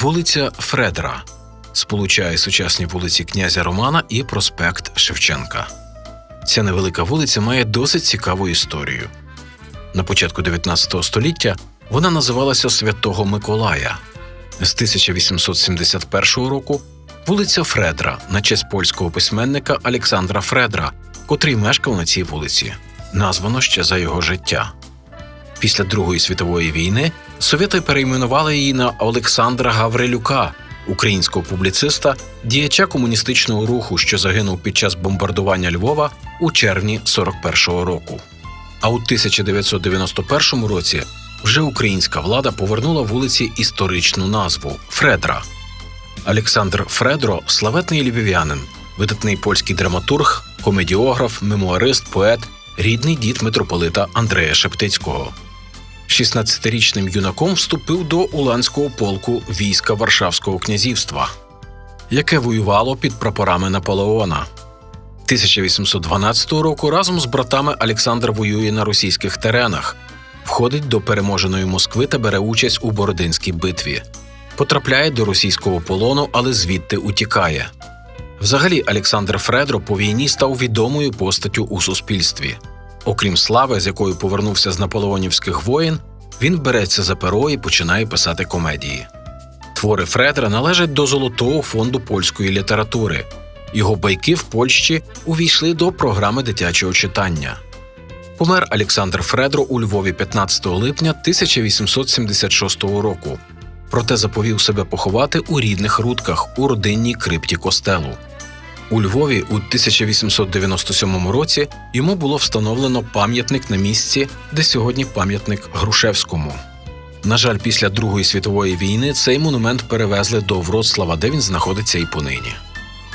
Вулиця Фредера сполучає сучасні вулиці князя Романа і проспект Шевченка. Ця невелика вулиця має досить цікаву історію. На початку 19 століття вона називалася Святого Миколая. З 1871 року вулиця Фредра на честь польського письменника Олександра Фредра, котрий мешкав на цій вулиці, названо ще за його життя. Після Другої світової війни совєти перейменували її на Олександра Гаврилюка, українського публіциста, діяча комуністичного руху, що загинув під час бомбардування Львова у червні 41-го року. А у 1991 році вже українська влада повернула вулиці історичну назву Фредра. Олександр Фредро славетний львів'янин, видатний польський драматург, комедіограф, мемуарист, поет, рідний дід митрополита Андрея Шептицького. 16-річним юнаком вступив до Уланського полку війська Варшавського князівства, яке воювало під прапорами Наполеона. 1812 року разом з братами Олександр воює на російських теренах, входить до переможеної Москви та бере участь у Бородинській битві. Потрапляє до російського полону, але звідти утікає. Взагалі, Олександр Фредро по війні став відомою постаттю у суспільстві. Окрім слави, з якою повернувся з наполеонівських воєн, він береться за перо і починає писати комедії. Твори Фредра належать до золотого фонду польської літератури. Його байки в Польщі увійшли до програми дитячого читання. Помер Олександр Фредро у Львові 15 липня 1876 року. Проте заповів себе поховати у рідних рудках у родинній крипті костелу. У Львові у 1897 році йому було встановлено пам'ятник на місці, де сьогодні пам'ятник Грушевському. На жаль, після Другої світової війни цей монумент перевезли до Вроцлава, де він знаходиться і понині.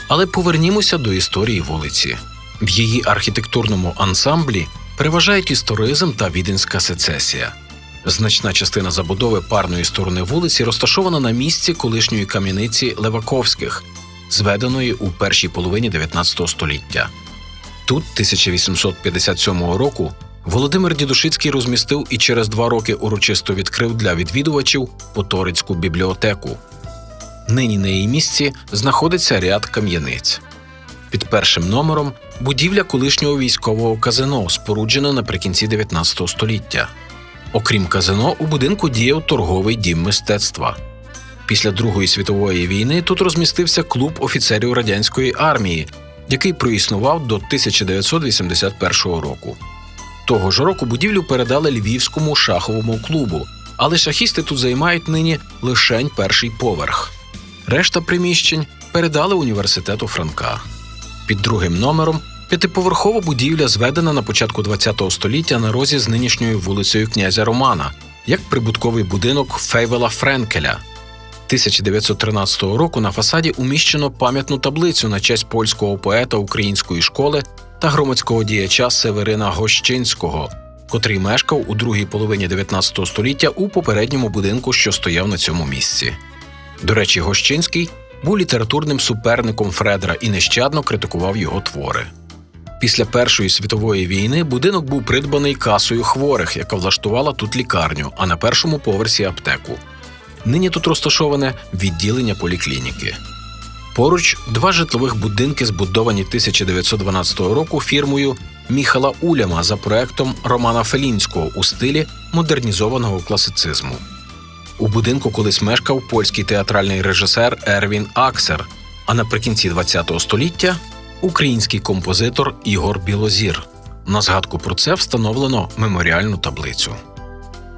Але повернімося до історії вулиці. В її архітектурному ансамблі переважають історизм та віденська сецесія. Значна частина забудови парної сторони вулиці розташована на місці колишньої кам'яниці Леваковських, зведеної у першій половині 19 століття. Тут 1857 року Володимир Дідушицький розмістив і через два роки урочисто відкрив для відвідувачів Поторицьку бібліотеку. Нині на її місці знаходиться ряд кам'яниць. Під першим номером будівля колишнього військового казино, споруджена наприкінці 19 століття. Окрім казино, у будинку діяв торговий дім мистецтва. Після Другої світової війни тут розмістився клуб офіцерів радянської армії, який проіснував до 1981 року. Того ж року будівлю передали Львівському шаховому клубу, але шахісти тут займають нині лишень перший поверх. Решта приміщень передали університету Франка. Під другим номером п'ятиповерхова будівля зведена на початку ХХ століття на розі з нинішньою вулицею князя Романа, як прибутковий будинок Фейвела Френкеля. 1913 року на фасаді уміщено пам'ятну таблицю на честь польського поета української школи та громадського діяча Северина Гощинського, котрий мешкав у другій половині 19 століття у попередньому будинку, що стояв на цьому місці. До речі, Гощинський був літературним суперником Фредера і нещадно критикував його твори. Після Першої світової війни будинок був придбаний касою хворих, яка влаштувала тут лікарню, а на першому поверсі аптеку. Нині тут розташоване відділення поліклініки. Поруч два житлових будинки, збудовані 1912 року фірмою Міхала Уляма за проектом Романа Фелінського у стилі модернізованого класицизму. У будинку колись мешкав польський театральний режисер Ервін Аксер, а наприкінці ХХ століття український композитор Ігор Білозір. На згадку про це встановлено меморіальну таблицю.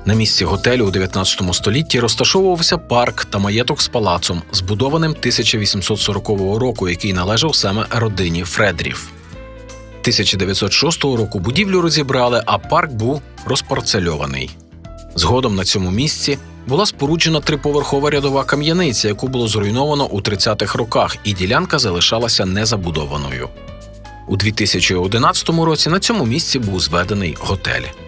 На місці готелю у 19 столітті розташовувався парк та маєток з палацом, збудованим 1840 року, який належав саме родині Фредрів. 1906 року будівлю розібрали, а парк був розпарцельований. Згодом на цьому місці була споруджена триповерхова рядова кам'яниця, яку було зруйновано у 30-х роках, і ділянка залишалася незабудованою. У 2011 році на цьому місці був зведений готель.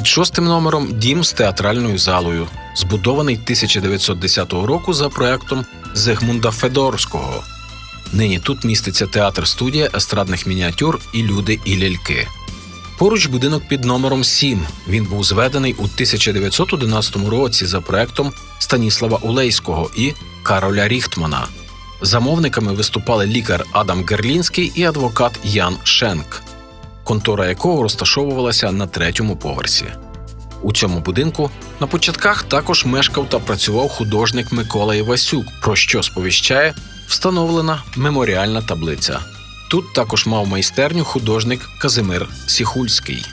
Під шостим номером дім з театральною залою, збудований 1910 року за проектом Зигмунда Федорського. Нині тут міститься театр студія естрадних мініатюр і люди і ляльки. Поруч будинок під номером 7. Він був зведений у 1911 році за проектом Станіслава Улейського і Кароля Ріхтмана. Замовниками виступали лікар Адам Герлінський і адвокат Ян Шенк, контора якого розташовувалася на третьому поверсі. У цьому будинку на початках також мешкав та працював художник Микола Івасюк, про що сповіщає встановлена меморіальна таблиця. Тут також мав майстерню художник Казимир Сіхульський.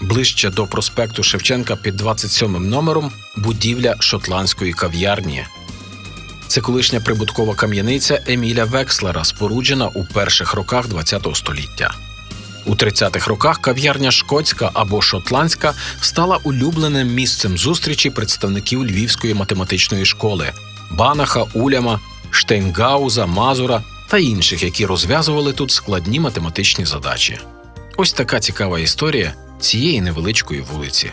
Ближче до проспекту Шевченка під 27 номером будівля шотландської кав'ярні. Це колишня прибуткова кам'яниця Еміля Векслера, споруджена у перших роках ХХ століття. У 30-х роках кав'ярня шкотська або шотландська стала улюбленим місцем зустрічі представників Львівської математичної школи Банаха, Уляма, Штейнгауза, Мазура та інших, які розв'язували тут складні математичні задачі. Ось така цікава історія цієї невеличкої вулиці.